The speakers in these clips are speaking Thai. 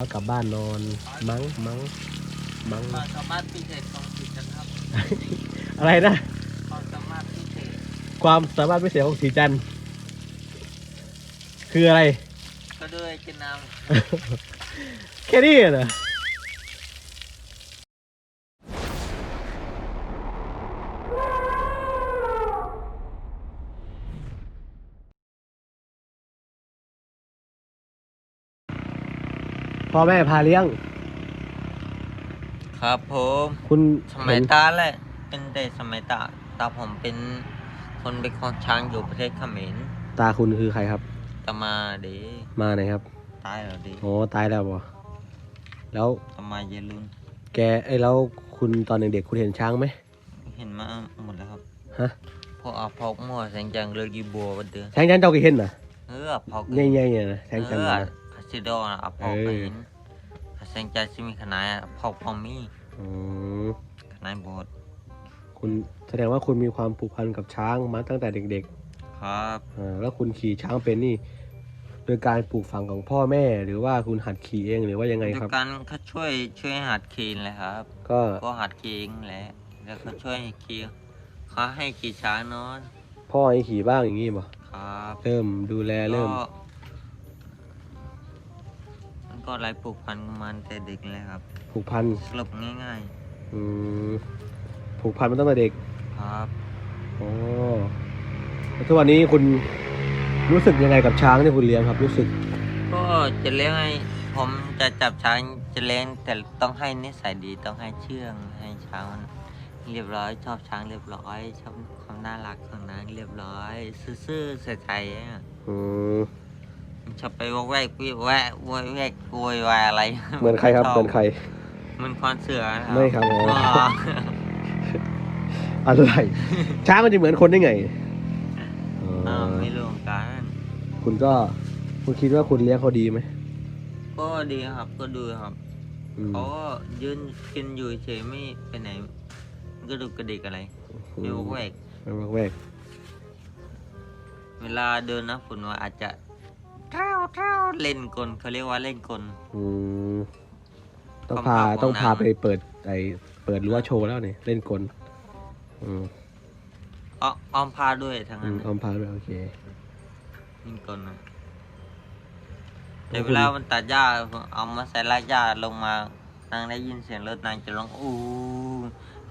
แล้วกลับบ้านนอนมั้งมั้งมั้งความสามารถพิเศษของจิตนะครับอะไรนะ ความสามารถพิเศษความสามารถพิเศษของสีจันทร์คืออะไร ก็ด้วยกินน้แค่นี้เหรอ พ่อแม่พาเลี้ยงำครับผมคุณสมัยเห็นตาแหละเป็นแต่สมัยตาตาผมเป็นคนเป็นของช้างอยู่ประเทศเขมรตาคุณคือใครครับ ตามาเดมาไหนครับตายแล้วเดโอ้ตายแล้วบ่แล้วตามาเยลุนแกไอ้ยแล้วคุณตอนเด็กๆคุณเห็นช้างไหมเห็นมาหมดแล้วครับฮะพวกอาพอกมั่วแสงจังเรือกีบัวบันเดือช้างจันเจ้าเคยเห็นน่ะเอออาพอก ใหญ่ๆเนี่ยนะช้างจันเอน่ะอนะ คาสิโดอนอาพอกเออไปเห็นแสงจันซิมีขนาดอาพอกพอมีอืมขนาดบดคุณแสดงว่าคุณมีความผูกพันกับช้างมาตั้งแต่เด็กครับๆอ่าแล้วคุณขี่ช้างเป็นนี่ โดยการปลูกฝังของพ่อแม่ หรือว่าคุณหัดขี่เองหรือว่ายังไงเดียครับวกันเขาช่วยช่วยหัดขี่เลยครับ ก็ก็หัดขี่เองแหละแล้วเขาช่วยขี่เขาให้ขี่ช้างเนอน พ่อให้ขี่บ้างอย่างงี้ป่ะครับ เริ่มดูแลเริ่ม ก็มันก็ไรปลูกพันกับมันแต่เด็กเลยครับผูกพันสรุปง่ายอืมผูกพันมาตั้งแต่เด็กๆ ครับ อ๋อแล้วทุกวันนี้คุณรู้สึกยังไงกับช้างที่คุณเลี้ยงครับ รู้สึก ก็จะเลี้ยงให้ผมจะจับช้างจะเลี้ยงแต่ต้องให้นิสัยดีต้องให้เชื่องให้ช้างมันเรียบร้อย ชอบช้างเรียบร้อยชอบความน่ารักของนางเรียบร้อย ซื่อๆใส่ใจๆอะอืม ชอบไปวอกแวกวิแวะโวยแวกโวยวายอะไรเหมือนใครครับชเหมือนใครเหมันควานเสือนะไม่ครับอ๋อก็อะไร ช้างมันจะเหมือนคนได้ไงอ๋ออ้าวไม่รู้เหมือนกัน คุณก็ คุณคิดว่าคุณเลี้ยงเขาดีไหม ก็ดีครับ ก็ดูครับอืมเขาก็ยืนกินอยู่เฉยไม่ไปไหนมันก็ดูกระดิกอะไรไม่วอกแวกไม่วอกแวกเวลาเดินนะฝนว่าอาจจะ เท้าเท้าเล่นกลเขาเรียกว่าเล่นกล อืมต้องความพาภาพของต้องพาน้ำไปเปิดไอเปิดรั้วโชว์แล้วเนี่ยเล่นกลอืมอ้ออ้อมผ้าด้วยทั้งอืนั้นมออมพาไปโอเค เล่นกลนะแต่เวลามันตัดหญ้าเอามาใส่รากหญ้าลงมานางได้ยินเสียงรถนางจะร้องอู้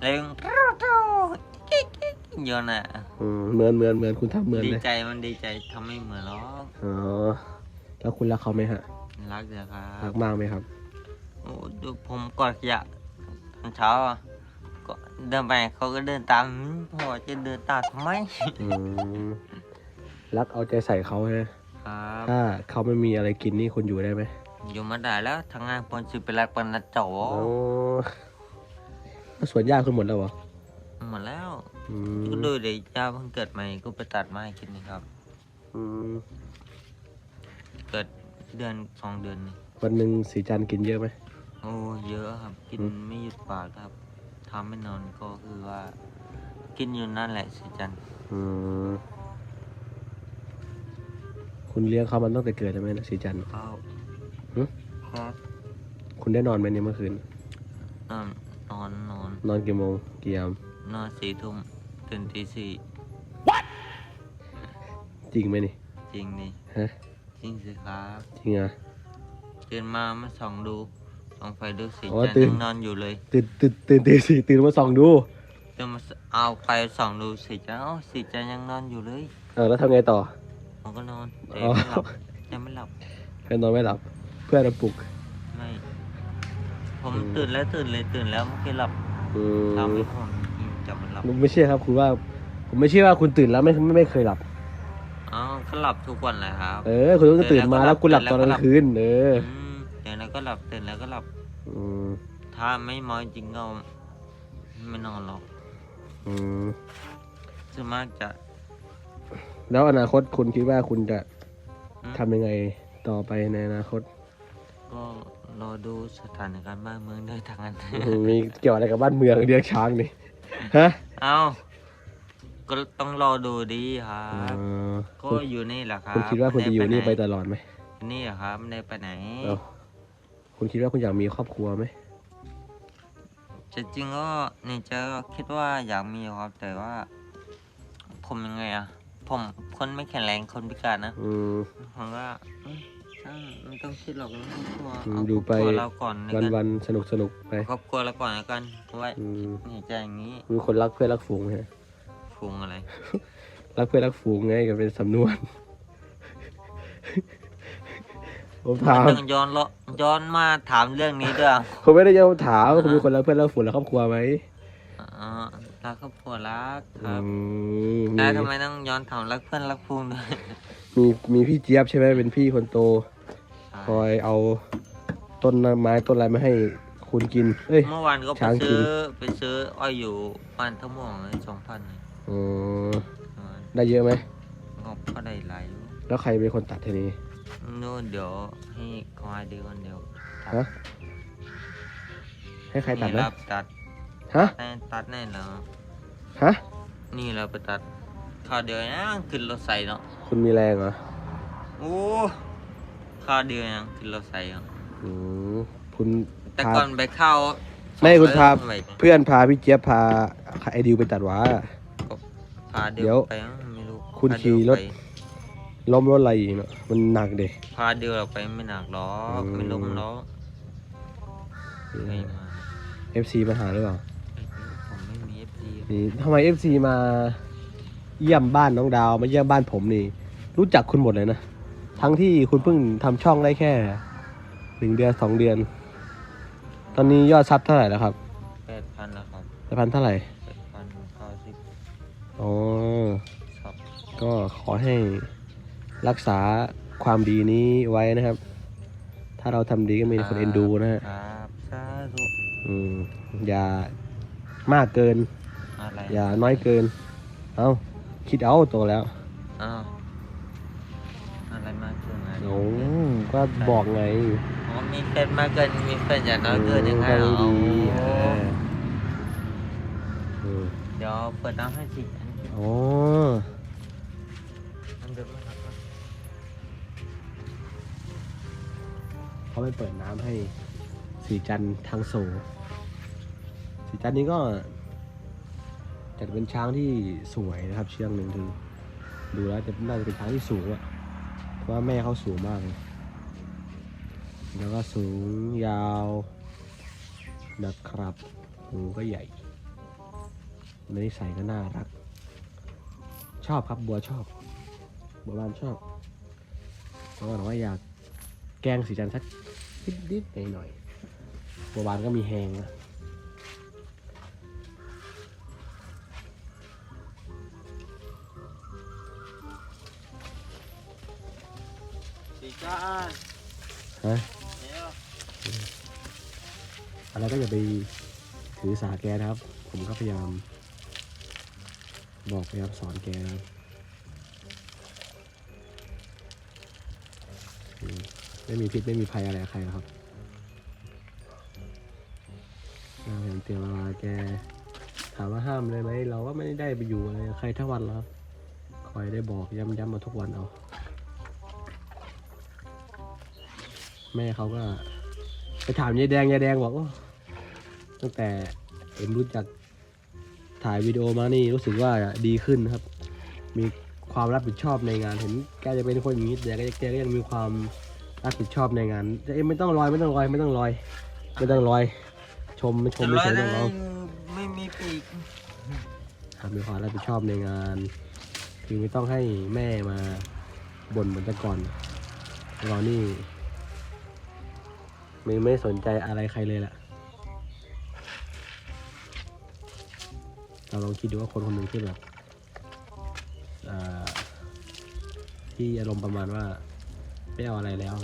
เร่งเท้าเท้ากิ๊กกิ๊ก โยนอะอืมเหมือนเหมือนเหมือนคุณทำเหมือนดีเลยใจมันดีใจทำไม่เหมือนหรอกอ๋อแล้วคุณรักเขาไหมฮะรักเดี๋ยวครัรับกมากไหมครับ โอ้ดูผมกอดขยะตอนเช้าอะก็เดินไปเขาก็เดินตามหืมพ่อจะเดินตามทำไมอืมรักเอาใจใส่เขาฮะครับถ้าเขาไม่มีอะไรกินนี่คุณอยู่ได้ไหมอยู่มาได้แล้วทางงานปอนซื้อไปรักปนนัดเจ้าอ๋อแล้วสวนหญ้าคุณหมดแล้วเหรอหมดแล้ว อืก็มดูเด็กย่าเพิ่งเกิดใหม่ก็ไปตัดมาให้กินนี่ครับ อืมเกิดเดือนสองเดือนนี่วันหนึ่งสีจันทร์กินเยอะไหม โอ้เยอะครับ กินอืม ไม่หยุดปากครับทำไม่นอนก็คือว่า กินอยู่นั่นแหละสิจันอืมคุณเลี้ยงเขามันตั้งแต่เกิดใช่ไหมนะสีจันทร์ข้าวหึ ครับคุณได้นอนไหมเนี่ยเมื่อคืน นอนนอนนอนนอนกี่โมงกี่ยามนอนสี่ทุ่ม ตื่นตีสี่จริงไหมนี่ จริงนี่ฮะ จริงสิครับจริงเหรอะ ตื่นมามาส่องดูส่องไฟดูสีอ๋อจันทตื่ร์นยังนอนอยู่เลยตื่นตื่นตื่นตีสี่ตื่นมาส่องดู ตื่นมาเอาไฟส่องดูสีจันทร์เอ้าสีจันทร์ยังนอนอยู่เลยเออแล้วทำไงต่อ ผมก็นอนแต่อ๋อไม่หลับยังไม่หลับเพื่อนนอนไม่หลับ เพื่อนเราปลุกไม่ผมอืมตื่นแล้วตื่นเลยตื่นแล้วไม่เคยหลับอืตามมไม่ผมจับมัน หลับผมไม่เชื่อครับ คุณว่า ผมไม่เชื่อว่าคุณตื่นแล้วไม่ไม่ไม่เคยหลับ อ๋อก็หลับทุกวันเลยครับเออ คุณต้องตื่นมาแล้วคุณหลับตอนกลางคืนเออมตื่นแล้วก็หลับตื่นแล้วก็หลับ อืมถ้าไม่เมอจริงก็ไม่นอนหรอกอืมส่วนมากจะแล้วอนาคตคุณคิดว่าคุณจะอืมทำยังไงต่อไปในอนาคต ก็รอดูสถานการณ์บ้านเมืองด้วยทางนั้น มีเกี่ยวอะไรกับบ้านเมืองเรียกช้างนี่ ฮะเอาก็ต้องรอดูดีครัเอบอก็คุณอยู่นี่แหละครับคุณคิดว่าคุณจะอยู่นี่ไปม่ตลอดไหมนี่เหรอครับไม่ได้ไปไหนเอ้าคุณคิดว่าคุณอยากมีครอบครัวไหมจริงๆก็ในใจก็คิดว่าอยากมีครับ แต่ว่า ผมยังไงอะผมคนไม่แข็งแรงคนพิการนะอืมผมก็เอ้ย ช่างไม่ต้องคิดหรอกเรื่องครอบครัวอืมเอาดูครอบไปครัวเราก่อนในวันกันวันสนุกสนุกไปครอบครัวเราก่อนแล้วกันเพราะว่าอืมเนี่ยใจอย่างนี้มีคนรักเพื่อนรักฝูงไหมฮะฟุงอะไร รักเพื่อนรักฝูงไงก็เป็นสำนวน ผมถามเรื่องย้อนเลาะย้อนมาถามเรื่องนี้ด้วยอะผมไม่ได้จะถามว่าคุณมีคนรักเพื่อนรักฝูงและครอบครัวไหมอ๋อรักครอบครัวรักคอืรับมแต่มีทำไมต้องย้อนถามรักเพื่อนรักฟุงด้วย มีมีพี่เจี๊ยบใช่ไหมเป็นพี่คนโตใช่ คอยเอาต้นไม้ต้นอะไรมาให้คุณกิน เอ้ย เมื่อวานก็ไปช้างกิซื้นอไปซื้ออ้อยอยู่บ้านทั้งหมดสองพันอ๋อได้เยอะไหม งบก็ได้หลายลูกแล้วใครเป็นคนตัดทีนี้ นู่นเดี๋ยวให้คอยเดียวกันเดียวฮะ ให้ใครตัดนี่นะ รับตัดฮะ แน่ตัดแน่แล้วฮะ นี่เราไปตัดข้าวเดียวนะขึ้นรถใส่เนาะคุณมีแรงเหรอ โอ้ ข้าวเดียวยังขึ้นรถใส่เนาะอืมคุณแต่พาก่อนไปเข้าไม่คุณพาไปเพื่อนพาพี่เจี๊ยบพาไอดิวไปตัดหวา พาเดีเดี๋ยยววไปมั้งไม่รู้คุณพาเดียวขี่รถ ไปล้มรถอะไรอีกเนาะมันหนักเด็พาเดียวเราไปไม่หนักหรอกอืมไม่ล้มหรอกไม่มาเอฟซีมาหาหรือเปล่าผมไม่มีเอฟซีนี่ทำไมเอฟซีมาเยี่ยมบ้านน้องดาวมาเยี่ยมบ้านผมนี่ รู้จักคุณหมดเลยนะ ทั้งที่คุณเพิ่งทำช่องได้แค่หนึ่งเดือนสองเดือน ตอนนี้ยอดซับเท่าไหร่แล้วครับแปดพันแล้วครับแต่พันเท่าไหร่แปดพันเก้าสิบอ๋อครับก็ขอให้รักษาความดีนี้ไว้นะครับ ถ้าเราทำดีก็มีคนเอ็นดูนะฮะครับสาธุอืมอย่ามากเกิน อะไรอย่าน้อยเกิน เอาคิดเอาโตแล้ว ก็บอกไงอ๋อมีแฟนมากเกิน มีแฟนอย่าน้อยเกินยังไงเอเหรออดีโอ้เออเออเดี๋ยวเปิดน้ำให้สิอันอ๋ออันเดิมนะครับเขาไปเปิดน้ำให้สีจันทร์ทางโซสีจันทร์นี้ก็จัดเป็นช้างที่สวยนะครับ เชือกหนึ่งคือดูแล้วจะน่าจะเป็นช้างที่สูงอะเพราะว่าแม่เขาสูงมากเลย แล้วก็สูงยาวนะครับหูก็ใหญ่นิสัยก็น่ารัก ชอบครับบัวชอบ บัวบานชอบเพราะว่าอยากแกล้งสีจันทร์สักนิดๆหน่อยๆบัวบานก็มีแหงนะสีจ้าฮะเนี่ย อะไรก็อย่าไปถือสาแกนะครับ ผมก็พยายาม บอกพยายามสอนแกนะครับไม่มีพิษไม่มีภัยอะไรใครครับเราเห็นเตือนเวลาแกถามว่าห้ามเลยไหมเราก็ไม่ได้ไปอยู่อะไรใครทั้งวันหรอกครับคอยได้บอกย้ำๆมาทุกวันเอา แม่เขาก็ ไปถามยายแดงยายแดงบอกว่าตั้งแต่เอ็มรู้จักถ่ายวิดีโอมานี่รู้สึกว่าดีขึ้นนะครับ มีความรับผิดชอบในงานเห็นแกจะเป็นคนอย่างนี้แต่แกแกก็ยังมีความรับผิดชอบในงานแต่เอ็มไม่ต้องลอยไม่ต้องลอยไม่ต้องลอยไม่ต้องลอย ชมชจะมร้อไม่ยใช่นะน้องไม่มีปีกครับมีความรับผิดชอบในงาน คือไม่ต้องให้แม่มาบ่นเหมือนแต่ก่อนเรานี่ ไม่ไม่สนใจอะไรใครเลยแหละเราลองคิดดูว่าคนคนหนึ่งที่แบบอ่าที่อารมณ์ประมาณว่าไม่เอาอะไรแล้ว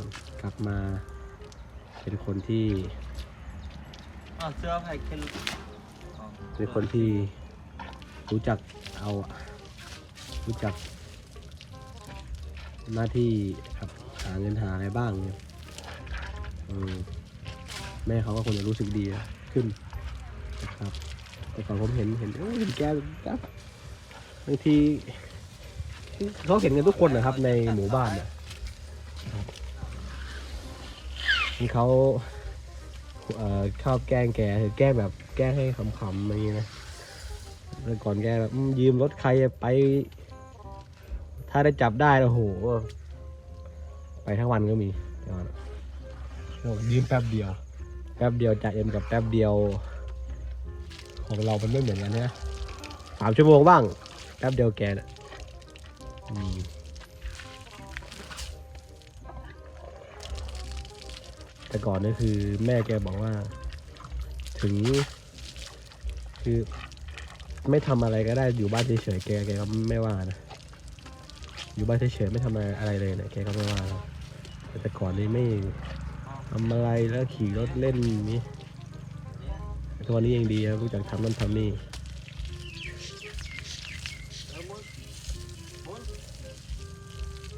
กลับมาเป็นคนที่อ๋อเสื้อไผ่ขึ้นเป็นคนที่รู้จักเอารู้จักหน้าที่ครับหาเงินหาอะไรบ้างเนี่ย แม่เขาก็คงจะรู้สึกดีขึ้นนะครับ แต่ก่อนผมเห็นเห็นโอ้เห็นแกครับบางทีเขาเห็นกันทุกคนนะครับ ในหมู่บ้านเนี่ยนี่เขาเอ่อชอบแกล้งแกคือแกล้งแบบแกล้งให้ขำๆอะไรอย่างเงี้ยนะเมื่ก่อนแกแบบยืมรถใครไป ถ้าได้จับได้โอ้โห ไปทั้งวันก็มีแต่ว่าโอ้ยืมแป๊บเดียว ป๊บเดียวจ่ายเอ็มกับแป๊บเดียว ของเรามันไม่เหมือนกันนะสามชั่วโมงบ้างแป๊บเดียวแกน่ะอืมแต่ก่อนนี่คือแม่แกบอกว่า ถึง คือไม่ทำอะไรก็ได้อยู่บ้านเฉยๆแกแกก็ไม่ว่านะอยู่บ้านเฉยๆไม่ทำอะไรเลยเนี่ยแกก็ไม่ว่าแล้วแต่ก่อนนี้ไม่ ทำอะไรแล้วขี่รถเล่นนี้ทุกวันนี้ยังดีครับรู้จักทำนั่นทำนี่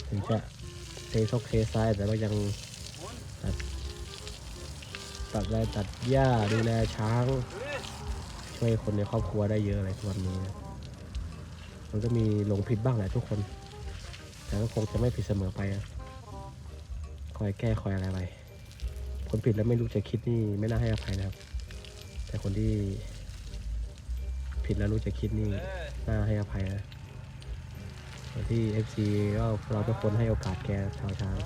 ถึงจะเทซอกเทซ้ายแต่ก็ยังตัดตัดอะไรตัดหญ้าดูแลช้าง ช่วยคนในครอบครัวได้เยอะเลยทุกวันนี้มันก็มีหลงผิดบ้างแหละทุกคน แต่ก็คงจะไม่ผิดเสมอไปอะคอยแก้คอยอะไรไป คนผิดแล้วไม่รู้จะคิดนี่ไม่น่าให้อภัยนะครับ แต่คนที่ ผิดแล้วรู้จะคิดนี่น่าให้อภัยนะแต่ที่ FC ก็เราทุกคนให้โอกาสแกชาวช้าง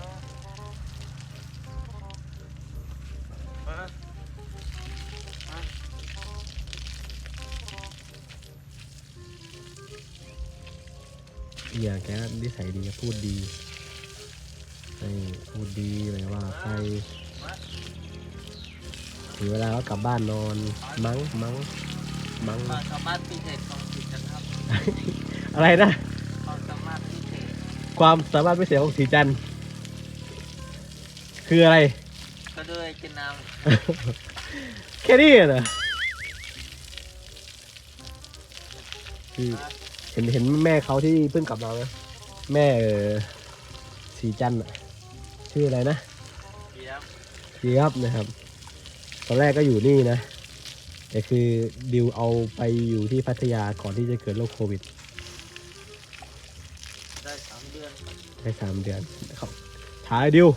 อีย่างแกนิสัยดีพูดดีพูดดีเลยว่าใคร ถึงเวลาก็กลับบ้านนอนมั้งมั้งมั้ง ความสามารถพิเศษของสิจันครับอะไรนะ ความสามารถพิเศษความสามารถพิเศษของสีจันทร์คืออะไร ก็ด้วยกินน้แค่นี้เหรอคือำเห็นเห็นแม่เขาที่เพิ่งกลับมาไหมแม่เออสีจันทร์อะชื่ออะไรนะเยี่ยมดีครับนะครับ ตอนแรกก็อยู่นี่นะแต่คือดิวเอาไปอยู่ที่พัทยาก่อนที่จะเกิดโรคโควิด ได้สามเดือนครับได้สามเดือนเขาถ่ายดิว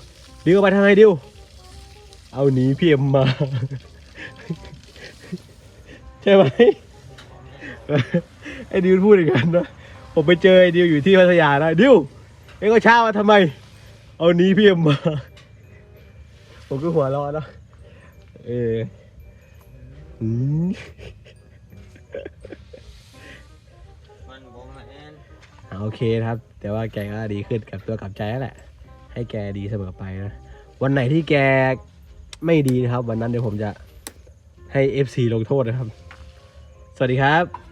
ดิวเอาไปทางไหนดิว เอาหนีพีเอ็มมา ใช่ไหมไอ้ดิวพูดอย่างนั้นนะผมไปเจอไอ้ดิวอยู่ที่พัทยานะดิวเอ็งก็ช้ามาทำไม เอาหนีพีเอ็มมา ผมก็หัวเร้อนนะ เอออืมมันผมเองอ่าโอเคนะครับ แต่ว่าแกก็ดีขึ้นกับตัวกับใจแล้วแหละ ให้แกดีเสมอไปนะ วันไหนที่แกไม่ดีนะครับ วันนั้นเดี๋ยวผมจะให้ FC ลงโทษนะครับ สวัสดีครับ